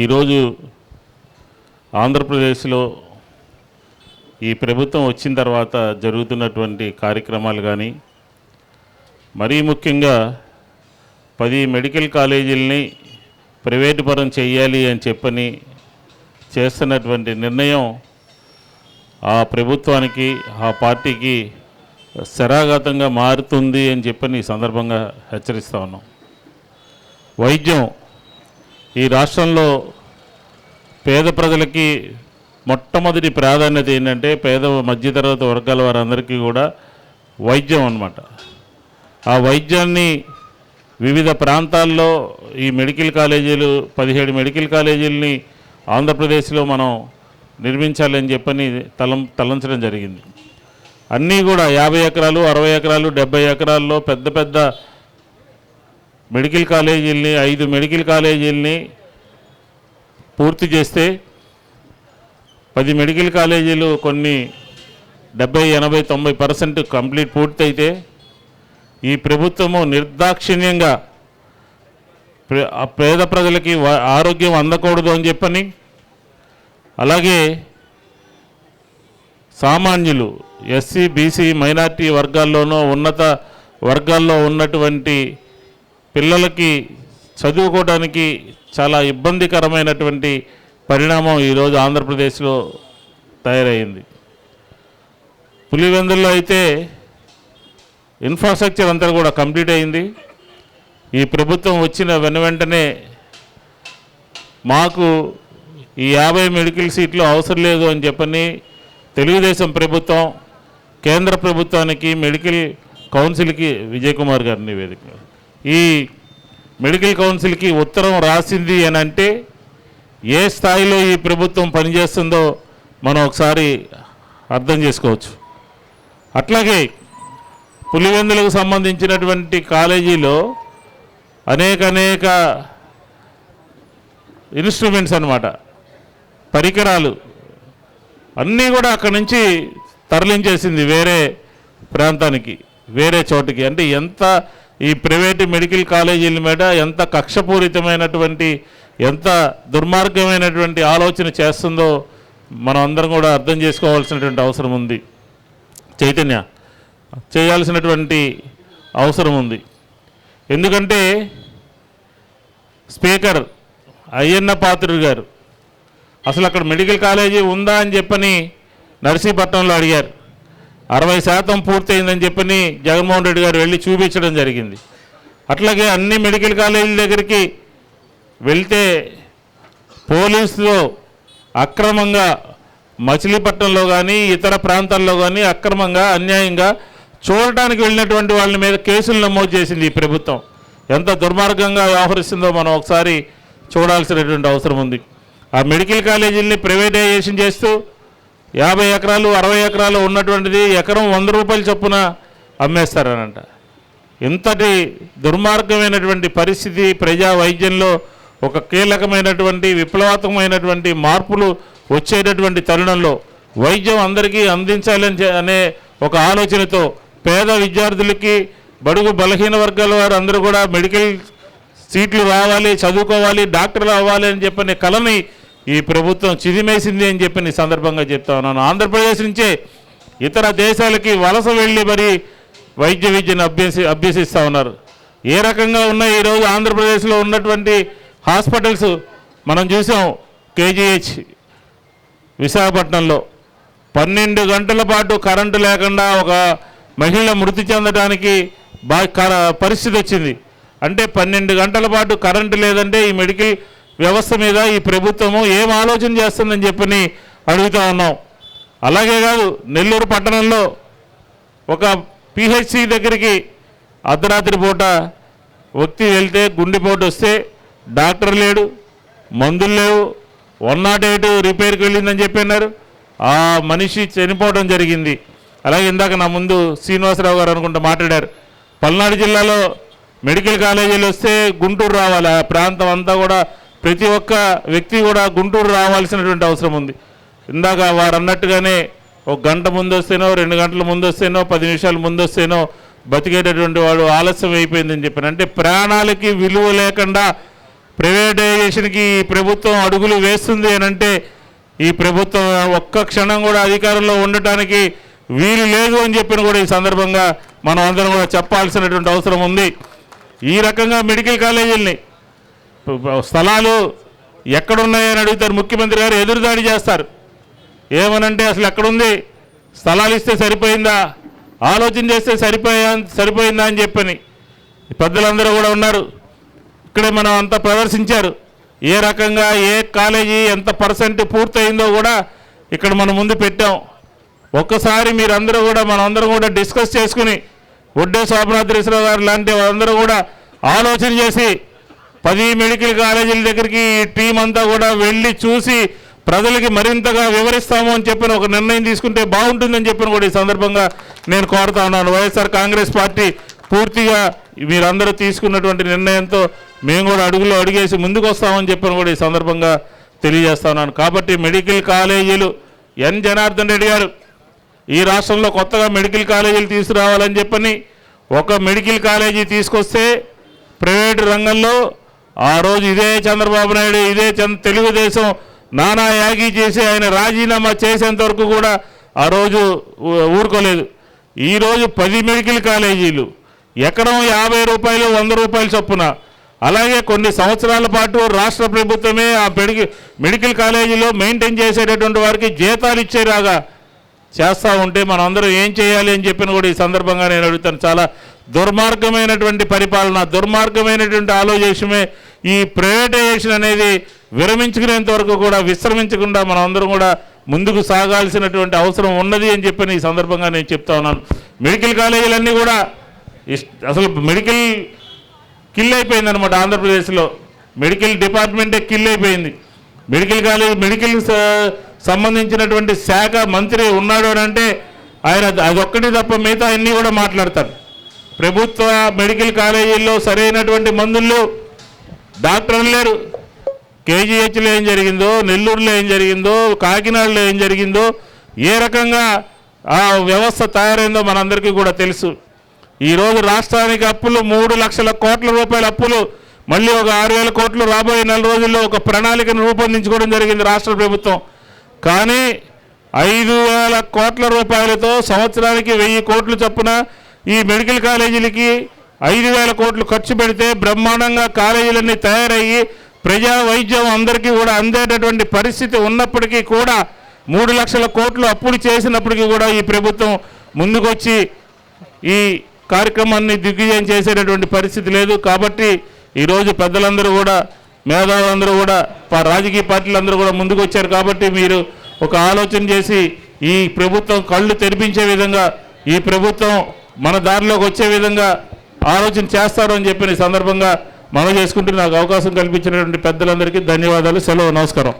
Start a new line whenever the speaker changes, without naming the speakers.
ఈరోజు ఆంధ్రప్రదేశ్లో ఈ ప్రభుత్వం వచ్చిన తర్వాత జరుగుతున్నటువంటి కార్యక్రమాలు కానీ మరీ ముఖ్యంగా పది మెడికల్ కాలేజీలని ప్రైవేటు పరం చేయాలి అని చెప్పని చేస్తున్నటువంటి నిర్ణయం ఆ ప్రభుత్వానికి ఆ పార్టీకి శరాఘాతంగా మారుతుంది అని చెప్పని ఈ సందర్భంగా హెచ్చరిస్తా ఉన్నాం. వైద్యం ఈ రాష్ట్రంలో పేద ప్రజలకి మొట్టమొదటి ప్రాధాన్యత ఏంటంటే పేద మధ్యతరగతి వర్గాల వారందరికీ కూడా వైద్యం అన్నమాట. ఆ వైద్యాన్ని వివిధ ప్రాంతాల్లో ఈ మెడికల్ కాలేజీలు పదిహేడు మెడికల్ కాలేజీలని ఆంధ్రప్రదేశ్లో మనం నిర్మించాలని చెప్పని తలం తలంచడం జరిగింది. అన్నీ కూడా యాభై ఎకరాలు అరవై ఎకరాలు డెబ్బై ఎకరాల్లో పెద్ద పెద్ద మెడికల్ కాలేజీల్ని ఐదు మెడికల్ కాలేజీల్ని పూర్తి చేస్తే పది మెడికల్ కాలేజీలు కొన్ని డెబ్బై ఎనభై తొంభై పర్సెంట్ కంప్లీట్ పూర్తయితే ఈ ప్రభుత్వము నిర్దాక్షిణ్యంగా పేద ప్రజలకి ఆరోగ్యం అందకూడదు అని చెప్పని అలాగే సామాన్యులు ఎస్సీ బీసీ మైనార్టీ వర్గాల్లోనూ ఉన్నత వర్గాల్లో ఉన్నటువంటి పిల్లలకి చదువుకోవడానికి చాలా ఇబ్బందికరమైనటువంటి పరిణామం ఈరోజు ఆంధ్రప్రదేశ్లో తయారైంది. పులివెందుల్లో అయితే ఇన్ఫ్రాస్ట్రక్చర్ అంతా కూడా కంప్లీట్ అయింది. ఈ ప్రభుత్వం వచ్చిన వెను వెంటనే మాకు ఈ యాభై మెడికల్ సీట్లు అవసరం లేదు అని చెప్పని తెలుగుదేశం ప్రభుత్వం కేంద్ర ప్రభుత్వానికి మెడికల్ కౌన్సిల్కి విజయ్ కుమార్ గారి నివేదిక. ఈ మెడికల్ కౌన్సిల్కి ఉత్తరం రాసింది అని అంటే ఏ స్థాయిలో ఈ ప్రభుత్వం పనిచేస్తుందో మనం ఒకసారి అర్థం చేసుకోవచ్చు. అట్లాగే పులివెందులకు సంబంధించినటువంటి కాలేజీలో అనేక అనేక ఇన్స్ట్రుమెంట్స్ అన్నమాట. పరికరాలు అన్నీ కూడా అక్కడి నుంచి తరలించేసింది వేరే ప్రాంతానికి వేరే చోటికి. అంటే ఎంత ఈ ప్రైవేటు మెడికల్ కాలేజీల మీద ఎంత కక్షపూరితమైనటువంటి ఎంత దుర్మార్గమైనటువంటి ఆలోచన చేస్తుందో మనం అందరం కూడా అర్థం చేసుకోవాల్సినటువంటి అవసరం ఉంది. చైతన్య చేయాల్సినటువంటి అవసరం ఉంది. ఎందుకంటే స్పీకర్ అయ్యన్న పాత్రుడు గారు అసలు అక్కడ మెడికల్ కాలేజీ ఉందా అని చెప్పని నర్సీపట్నంలో అడిగారు. అరవై శాతం పూర్తయిందని చెప్పని జగన్మోహన్ రెడ్డి గారు వెళ్ళి చూపించడం జరిగింది. అట్లాగే అన్ని మెడికల్ కాలేజీల దగ్గరికి వెళ్తే పోలీసులో అక్రమంగా మచిలీపట్నంలో కానీ ఇతర ప్రాంతాల్లో కానీ అక్రమంగా అన్యాయంగా చూడటానికి వెళ్ళినటువంటి వాళ్ళ మీద కేసులు నమోదు చేసింది ఈ ప్రభుత్వం. ఎంత దుర్మార్గంగా వ్యవహరిస్తుందో మనం ఒకసారి చూడాల్సినటువంటి అవసరం ఉంది. ఆ మెడికల్ కాలేజీల్ని ప్రైవేటైజేషన్ చేస్తూ యాభై ఎకరాలు అరవై ఎకరాలు ఉన్నటువంటిది ఎకరం వంద రూపాయల చొప్పున అమ్మేస్తారనంట. ఇంతటి దుర్మార్గమైనటువంటి పరిస్థితి ప్రజా వైద్యంలో ఒక కీలకమైనటువంటి విప్లవాత్మకమైనటువంటి మార్పులు వచ్చేటటువంటి తరుణంలో వైద్యం అందరికీ అందించాలని అనే ఒక ఆలోచనతో పేద విద్యార్థులకి బడుగు బలహీన వర్గాల వారు అందరూ కూడా మెడికల్ సీట్లు రావాలి చదువుకోవాలి డాక్టర్లు అవ్వాలి అని చెప్పనే కళని ఈ ప్రభుత్వం చిదిమేసింది అని చెప్పి ఈ సందర్భంగా చెప్తా ఉన్నాను. ఆంధ్రప్రదేశ్ నుంచే ఇతర దేశాలకి వలస వెళ్ళి మరి వైద్య విద్యను అభ్యసి అభ్యసిస్తూ ఉన్నారు. ఏ రకంగా ఉన్నాయి ఈరోజు ఆంధ్రప్రదేశ్లో ఉన్నటువంటి హాస్పిటల్స్ మనం చూసాం కేజీహెచ్ విశాఖపట్నంలో. పన్నెండు గంటల పాటు కరెంటు లేకుండా ఒక మహిళ మృతి చెందడానికి బా కర- పరిస్థితి వచ్చింది. అంటే పన్నెండు గంటల పాటు కరెంటు లేదంటే ఈ మెడికల్ వ్యవస్థ మీద ఈ ప్రభుత్వము ఏం ఆలోచన చేస్తుందని చెప్పని అడుగుతా ఉన్నాం. అలాగే కాదు నెల్లూరు పట్టణంలో ఒక పిహెచ్సి దగ్గరికి అర్ధరాత్రి పూట వ్యక్తి వెళ్తే గుండెపోటు వస్తే డాక్టర్ లేడు మందులు లేవు వన్ నాట్ ఎయిట్ రిపేర్కి వెళ్ళిందని చెప్పన్నారు ఆ మనిషి చనిపోవడం జరిగింది. అలాగే ఇందాక నా ముందు శ్రీనివాసరావు గారు అనుకుంటూ మాట్లాడారు. పల్నాడు జిల్లాలో మెడికల్ కాలేజీలు వస్తే గుంటూరు రావాలి. ఆ ప్రాంతం అంతా కూడా ప్రతి ఒక్క వ్యక్తి కూడా గుంటూరు రావాల్సినటువంటి అవసరం ఉంది. ఇందాక వారు అన్నట్టుగానే ఒక గంట ముందు వస్తేనో రెండు గంటల ముందు వస్తేనో పది నిమిషాల ముందు వస్తేనో బతికేటటువంటి వాడు ఆలస్యం అయిపోయిందని చెప్పిన. అంటే ప్రాణాలకి విలువ లేకుండా ప్రైవేటైజేషన్కి ప్రభుత్వం అడుగులు వేస్తుంది అని అంటే ఈ ప్రభుత్వం ఒక్క క్షణం కూడా అధికారంలో ఉండటానికి వీలు లేదు అని చెప్పిన కూడా ఈ సందర్భంగా మనం అందరం కూడా చెప్పాల్సినటువంటి అవసరం ఉంది. ఈ రకంగా మెడికల్ కాలేజీల్ని స్థలాలు ఎక్కడున్నాయని అడుగుతారు. ముఖ్యమంత్రి గారు ఎదురుదాడి చేస్తారు. ఏమనంటే అసలు ఎక్కడుంది? స్థలాలు ఇస్తే సరిపోయిందా? ఆలోచన చేస్తే సరిపోయా సరిపోయిందా అని చెప్పని పెద్దలందరూ కూడా ఉన్నారు. ఇక్కడే మనం అంతా ప్రదర్శించారు. ఏ రకంగా ఏ కాలేజీ ఎంత పర్సెంట్ పూర్తయిందో కూడా ఇక్కడ మనం ముందు పెట్టాం. ఒక్కసారి మీరందరూ కూడా మనందరం కూడా డిస్కస్ చేసుకుని ఒడ్డే శోభనాథ్రేశ్వరరావు గారు లాంటి వాళ్ళందరూ కూడా ఆలోచన చేసి పది మెడికల్ కాలేజీల దగ్గరికి టీం అంతా కూడా వెళ్ళి చూసి ప్రజలకి మరింతగా వివరిస్తాము అని చెప్పిన ఒక నిర్ణయం తీసుకుంటే బాగుంటుందని చెప్పిన కూడా ఈ సందర్భంగా నేను కోరుతా ఉన్నాను. వైఎస్ఆర్ కాంగ్రెస్ పార్టీ పూర్తిగా మీరందరూ తీసుకున్నటువంటి నిర్ణయంతో మేము కూడా అడుగులో అడిగేసి ముందుకు వస్తామని చెప్పిన కూడా ఈ సందర్భంగా తెలియజేస్తున్నాను కాబట్టి మెడికల్ కాలేజీలు ఎన్. జనార్దన్ రెడ్డి గారు ఈ రాష్ట్రంలో కొత్తగా మెడికల్ కాలేజీలు తీసుకురావాలని చెప్పని ఒక మెడికల్ కాలేజీ తీసుకొస్తే ప్రైవేటు రంగంలో ఆ రోజు ఇదే చంద్రబాబు నాయుడు ఇదే చంద్ర తెలుగుదేశం నానా యాగి చేసి ఆయన రాజీనామా చేసేంత వరకు కూడా ఆ రోజు ఊరుకోలేదు. ఈరోజు పది మెడికల్ కాలేజీలు ఎకరం యాభై రూపాయలు వంద రూపాయలు చొప్పున. అలాగే కొన్ని సంవత్సరాల పాటు రాష్ట్ర ప్రభుత్వమే ఆ మెడికల్ మెడికల్ కాలేజీలో మెయింటైన్ చేసేటటువంటి వారికి జీతాలు ఇచ్చేలాగా చేస్తూ ఉంటే మనం అందరం ఏం చేయాలి అని చెప్పిన కూడా ఈ సందర్భంగా నేను అడుగుతాను. చాలా దుర్మార్గమైనటువంటి పరిపాలన దుర్మార్గమైనటువంటి ఆలోచనమే ఈ ప్రైవేటైజేషన్ అనేది విరమించుకునేంత వరకు కూడా విశ్రమించకుండా మనం అందరం కూడా ముందుకు సాగాల్సినటువంటి అవసరం ఉన్నది అని చెప్పని ఈ సందర్భంగా నేను చెప్తా ఉన్నాను. మెడికల్ కాలేజీలన్నీ కూడా అసలు మెడికల్ కిల్ అయిపోయింది అనమాట ఆంధ్రప్రదేశ్లో. మెడికల్ డిపార్ట్మెంటే కిల్ అయిపోయింది. మెడికల్ కాలేజ్ మెడికల్ సంబంధించినటువంటి శాఖ మంత్రి ఉన్నాడు అని అంటే ఆయన అదొక్కటి తప్ప మిగతా అన్నీ కూడా మాట్లాడతారు. ప్రభుత్వ మెడికల్ కాలేజీల్లో సరైనటువంటి మందులు డాక్టర్లు లేరు. కేజీహెచ్లో ఏం జరిగిందో నెల్లూరులో ఏం జరిగిందో కాకినాడలో ఏం జరిగిందో ఏ రకంగా ఆ వ్యవస్థ తయారైందో మనందరికీ కూడా తెలుసు. ఈరోజు రాష్ట్రానికి అప్పులు మూడు లక్షల కోట్ల రూపాయల అప్పులు మళ్ళీ ఒక ఆరు వేల కోట్లు రాబోయే నెల రోజుల్లో ఒక ప్రణాళికను రూపొందించుకోవడం జరిగింది రాష్ట్ర ప్రభుత్వం. కానీ ఐదు వేల కోట్ల రూపాయలతో సంవత్సరానికి వెయ్యి కోట్లు చొప్పున ఈ మెడికల్ కాలేజీలకి ఐదు వేల కోట్లు ఖర్చు పెడితే బ్రహ్మాండంగా కాలేజీలన్నీ తయారయ్యి ప్రజా వైద్యం అందరికీ కూడా అందేటటువంటి పరిస్థితి ఉన్నప్పటికీ కూడా మూడు లక్షల కోట్లు అప్పులు చేసినప్పటికీ కూడా ఈ ప్రభుత్వం ముందుకొచ్చి ఈ కార్యక్రమాన్ని దిగ్విజయం చేసేటటువంటి పరిస్థితి లేదు. కాబట్టి ఈరోజు పెద్దలందరూ కూడా మేధావులందరూ కూడా రాజకీయ పార్టీలందరూ కూడా ముందుకు వచ్చారు కాబట్టి మీరు ఒక ఆలోచన చేసి ఈ ప్రభుత్వం కళ్ళు తెరిపించే విధంగా ఈ ప్రభుత్వం మన దారిలోకి వచ్చే విధంగా ఆలోచన చేస్తారు అని చెప్పిన ఈ సందర్భంగా మనం చేసుకుంటూ నాకు అవకాశం కల్పించినటువంటి పెద్దలందరికీ ధన్యవాదాలు. సెలవు నమస్కారం.